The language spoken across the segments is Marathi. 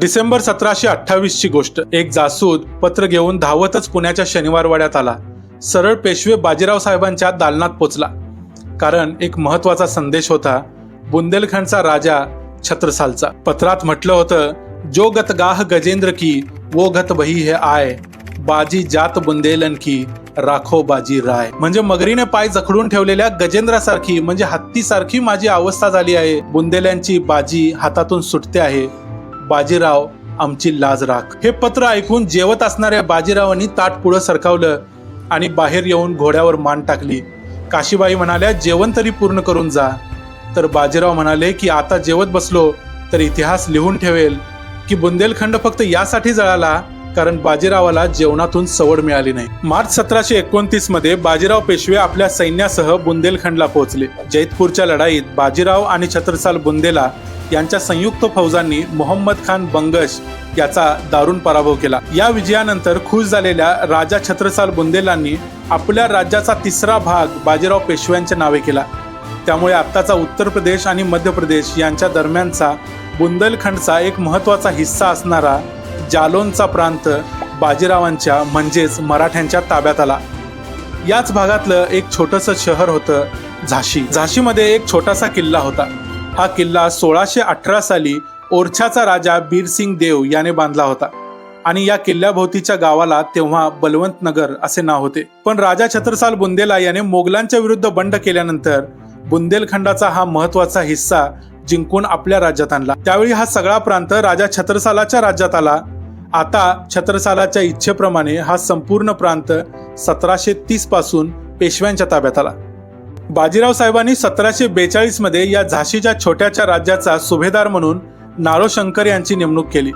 डिसेंबर सतराशे अठ्ठावीसची गोष्ट. एक जासूद पत्र घेऊन धावतच पुण्याच्या शनिवारवाड्यात आला. सरळ पेशवे बाजीराव साहेबांच्या दालनात पोचला. कारण एक महत्त्वाचा संदेश होता बुंदेलखंडचा राजा छत्रसालचा. पत्रात म्हटलं होतं जो गत गाह गजेंद्र की वो गत बही हे आय. बाजी जात बुंदेलन की राखो बाजी राय. म्हणजे मगरीने पाय जखडून ठेवलेल्या गजेंद्रासारखी म्हणजे हत्तीसारखी माझी अवस्था झाली आहे. बुंदेल्यांची बाजी हातातून सुटते आहे. बाजीराव आमची लाज राख. हे पत्र ऐकून जेवत असणाऱ्या बाजीरावांनी ताट पुढं सरकावलं आणि बाहेर येऊन घोड्यावर मान टाकली. काशीबाई म्हणाल्या जेवण तरी पूर्ण करून जा. तर बाजीराव म्हणाले की आता जेवत बसलो तर इतिहास लिहून ठेवेल की बुंदेलखंड फक्त यासाठी जळाला कारण बाजीरावाला जेवणातून सवड मिळाली नाही. मार्च सतराशे एकोणतीसमध्ये बाजीराव पेशवे आपल्या सैन्यासह बुंदेलखंडला पोहोचले. जैतपूरच्या लढाईत बाजीराव आणि छत्रसाल बुंदेला यांच्या संयुक्त फौजांनी मोहम्मद खान बंगश याचा दारुण पराभव केला. या विजयानंतर खुश झालेल्या राजा छत्रसाल बुंदेलांनी आपल्या राज्याचा तिसरा भाग बाजीराव पेशव्यांच्या नावे केला. त्यामुळे आत्ताचा उत्तर प्रदेश आणि मध्य प्रदेश यांच्या दरम्यानचा बुंदेलखंडचा एक महत्त्वाचा हिस्सा असणारा जालोनचा प्रांत बाजीरावांच्या म्हणजेच मराठ्यांच्या ताब्यात आला. याच भागातलं एक छोटंसं शहर होतं झाशी. झाशीमध्ये एक छोटासा किल्ला होता. हा किल्ला सोळाशे अठरा साली ओरछाचा राजा बीरसिंग देव याने बांधला होता. आणि या किल्ल्याभोवतीच्या गावाला तेव्हा बलवंत नगर असे नाव होते. पण राजा छत्रसाल बुंदेला याने मोगलांच्या विरुद्ध बंड केल्यानंतर बुंदेलखंडाचा हा महत्त्वाचा हिस्सा जिंकून आपल्या राज्यात आणला. त्यावेळी हा सगळा प्रांत राजा छत्रसालाच्या राज्यात आला. आता छत्रसालाच्या इच्छेप्रमाणे हा संपूर्ण प्रांत सतराशे तीसपासून पेशव्यांच्या ताब्यात आला. बाजीराव साहेबांनी सतराशे बेचाळीसमध्ये या झाशीच्या छोट्याच्या राज्याचा सुभेदार म्हणून नारोशंकर यांची नेमणूक केली.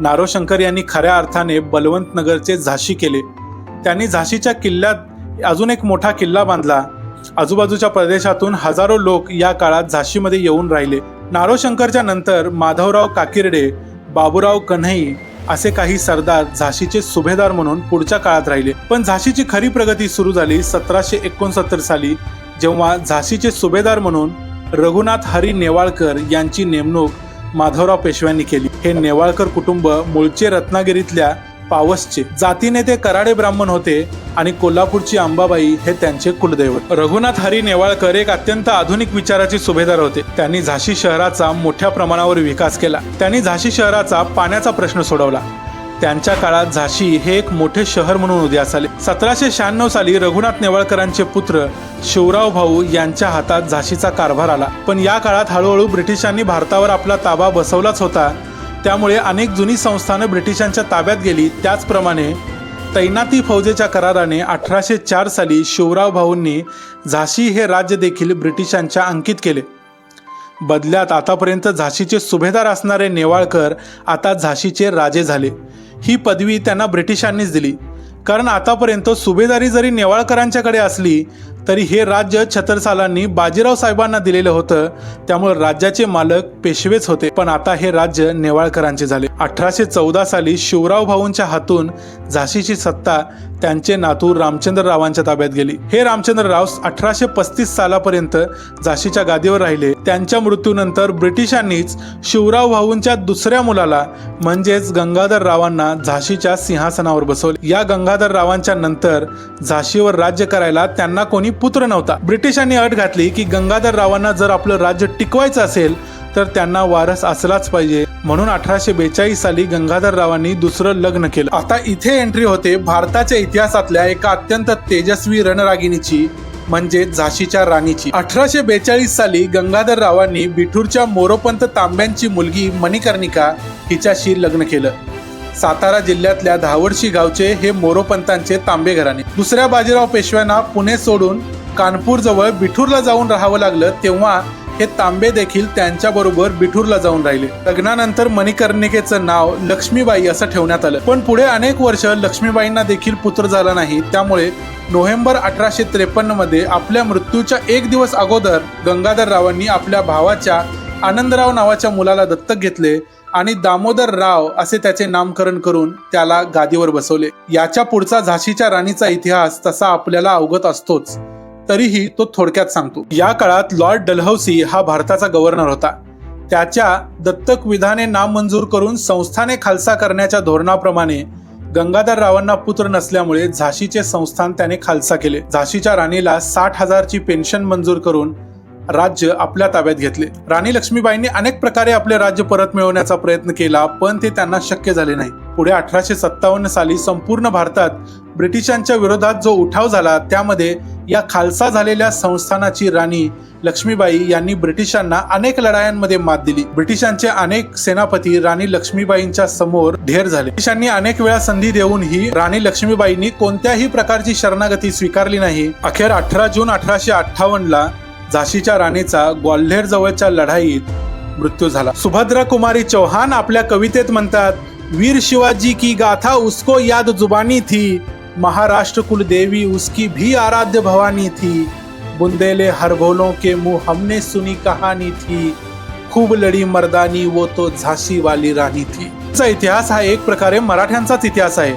नारोशंकर यांनी खऱ्या अर्थाने बलवंतनगरचे झाशी केले. त्यांनी झाशीच्या किल्ल्यात अजून एक मोठा किल्ला बांधला. आजूबाजूच्या प्रदेशातून हजारो लोक या काळात झाशीमध्ये येऊन राहिले. नारोशंकरच्या नंतर माधवराव काकिर्डे बाबूराव कन्हई असे काही सरदार झाशीचे सुभेदार म्हणून पुढच्या काळात राहिले. पण झाशीची खरी प्रगती सुरू झाली सतराशे एकोणसत्तर साली. जेव्हा झाशीचे सुभेदार म्हणून रघुनाथ हरी नेवाळकर यांची नेमणूक माधवराव पेशव्यांनी केली. हे नेवाळकर कुटुंब मूळचे रत्नागिरीतल्या पावसचे. जातीने ते कराडे ब्राह्मण होते आणि कोल्हापूरची अंबाबाई हे त्यांचे कुलदैवत. रघुनाथ हरी नेवाळकर एक अत्यंत आधुनिक विचाराचे सुभेदार होते. त्यांनी झाशी शहराचा मोठ्या प्रमाणावर विकास केला. त्यांनी झाशी शहराचा पाण्याचा प्रश्न सोडवला. त्यांच्या काळात झाशी हे एक मोठे शहर म्हणून उदयास आले. सतराशे शहाण्णव साली रघुनाथ नेवाळकरांचे पुत्र शिवराव भाऊ यांच्या हातात झाशीचा कारभार आला. पण या काळात हळूहळू ब्रिटिशांनी भारतावर आपला ताबा बसवलाच होता. त्यामुळे अनेक जुनी संस्थानं ब्रिटिशांच्या ताब्यात गेली. त्याचप्रमाणे तैनाती फौजेच्या कराराने अठराशे चार साली शिवराव भाऊंनी झाशी हे राज्य देखील ब्रिटिशांच्या अंकित केले. बदल्यात आतापर्यंत झाशीचे सुभेदार असणारे नेवाळकर आता झाशीचे राजे झाले. ही पदवी त्यांना ब्रिटिशांनीच दिली. कारण आतापर्यंत सुभेदारी जरी नेवाळकरांच्याकडे असली तरी हे राज्य छत्रसालांनी बाजीराव साहेबांना दिलेलं होतं. त्यामुळे राज्याचे मालक पेशवेच होते. पण आता हे राज्य नेवाळकरांचे झाले. अठराशे चौदा साली शिवराव भाऊंच्या हातून झाशीची सत्ता त्यांचे नातू रामचंद्ररावांच्या ताब्यात गेली. हे रामचंद्रराव अठराशे पस्तीस सालापर्यंत झाशीच्या गादीवर राहिले. त्यांच्या मृत्यूनंतर ब्रिटिशांनीच शिवराव भाऊंच्या दुसऱ्या मुलाला म्हणजेच गंगाधर रावांना झाशीच्या सिंहासनावर बसवले. या गंगाधर रावांच्या नंतर झाशीवर राज्य करायला त्यांना कोणी पुत्र नव्हता. ब्रिटिशांनी अट घातली की गंगाधर रावांना जर आपलं राज्य टिकवायचं असेल तर त्यांना वारस असलाच पाहिजे. म्हणून अठराशे बेचाळीस साली गंगाधररावांनी दुसरं लग्न केलं. आता इथे एंट्री होते भारताच्या इतिहासातल्या एका अत्यंत तेजस्वी रणरागिणीची म्हणजे झाशीच्या राणीची. अठराशे बेचाळीस साली गंगाधररावांनी बिठूरच्या मोरोपंत तांब्यांची मुलगी मणिकर्णिका हिच्याशी लग्न केलं. सातारा जिल्ह्यातल्या धावडशी गावचे हे मोरोपंतांचे तांबे घराणे. दुसऱ्या बाजीराव पेशव्यांना पुणे सोडून कानपूर जवळ बिठूरला जाऊन राहावं लागलं तेव्हा हे तांबे देखील त्यांच्याबरोबर बिठूरला जाऊन राहिले. लग्नानंतर मणिकर्णिकेचं नाव लक्ष्मीबाई असं ठेवण्यात आलं. पण पुढे अनेक वर्ष लक्ष्मीबाईंना देखील पुत्र झाला नाही. त्यामुळे नोव्हेंबर अठराशे त्रेपन्नमध्ये आपल्या मृत्यूच्या एक दिवस अगोदर गंगाधररावांनी आपल्या भावाच्या आनंदराव नावाच्या मुलाला दत्तक घेतले आणि दामोदर राव असे त्याचे नामकरण करून त्याला गादीवर बसवले. याच्या पुढचा झाशीच्या राणीचा इतिहास तसा आपल्याला अवगत असतोच. तरीही तो थोडक्यात सांगतो. या काळात लॉर्ड डलहौसी हा भारताचा गव्हर्नर होता. त्याच्या दत्तक विधाने नामंजूर करून संस्थाने खालसा करण्याच्या धोरणाप्रमाणे गंगाधर रावांना पुत्र नसल्यामुळे झाशीचे संस्थान त्याने खालसा केले. झाशीच्या राणीला साठ हजारची पेन्शन मंजूर करून राज्य आपल्या ताब्यात घेतले. राणी लक्ष्मीबाईंनी अनेक प्रकारे आपले राज्य परत मिळवण्याचा प्रयत्न केला पण ते त्यांना शक्य झाले नाही. पुढे अठराशे सत्तावन्न साली संपूर्ण भारतात ब्रिटिशांच्या विरोधात जो उठाव झाला त्यामध्ये या खालसा झालेल्या संस्थानाची राणी लक्ष्मीबाई यांनी ब्रिटिशांना अनेक लढायांमध्ये मात दिली. ब्रिटिशांचे अनेक सेनापती राणी लक्ष्मीबाईंच्या समोर ढेर झाले. ब्रिटिशांनी अनेक वेळा संधी देऊनही राणी लक्ष्मीबाईंनी कोणत्याही प्रकारची शरणागती स्वीकारली नाही. अखेर अठरा जून अठराशे अठ्ठावन्न ला झाशीच्या राणीचा ग्वाल्हेर जवळच्या लढाईत मृत्यू झाला. सुभद्रा कुमारी चौहान आपल्या कवितेत म्हणतात वीर शिवाजी की गाथा उसको याद जुबानी थी महाराष्ट्र कुल देवी उसकी भी आराध्य भवानी थी बुंदेले हरभोलों के मुंह हमने सुनी कहानी थी खूब लढी मर्दानी वो तो झाशी वाली राणी थी. चा इतिहास हा एक प्रकारे मराठ्यांचाच इतिहास आहे.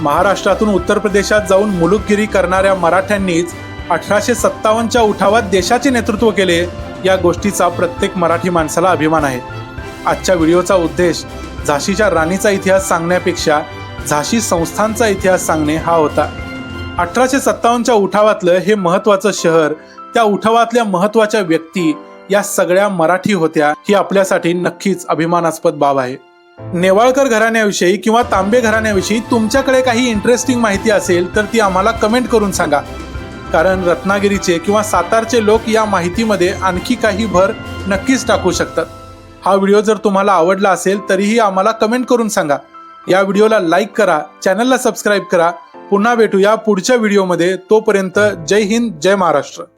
महाराष्ट्रातून उत्तर प्रदेशात जाऊन मुलुकगिरी करणाऱ्या मराठ्यांनीच अठराशे सत्तावन्नच्या उठावात देशाचे नेतृत्व केले या गोष्टीचा प्रत्येक मराठी माणसाला अभिमान आहे. आजच्या व्हिडिओचा उद्देश झाशीच्या राणीचा इतिहास सांगण्यापेक्षा झाशी संस्थांचा इतिहास सांगणे हा होता. अठराशे सत्तावन्नच्या उठावातलं हे महत्वाचं शहर त्या उठावातल्या महत्त्वाच्या व्यक्ती या सगळ्या मराठी होत्या ही आपल्यासाठी नक्कीच अभिमानास्पद बाब आहे. नेवाळकर घराण्याविषयी किंवा तांबे घराण्याविषयी तुमच्याकडे काही इंटरेस्टिंग माहिती असेल तर ती आम्हाला कमेंट करून सांगा. कारण रत्नागिरीचे किंवा सातारचे लोक या माहितीमध्ये आणखी काही भर नक्कीच टाकू शकतात. हा व्हिडिओ जर तुम्हाला आवडला असेल तरीही आम्हाला कमेंट करून सांगा. या व्हिडिओला लाईक करा चॅनलला सबस्क्राईब करा. पुन्हा भेटूया पुढच्या व्हिडिओमध्ये. तोपर्यंत जय हिंद जय महाराष्ट्र.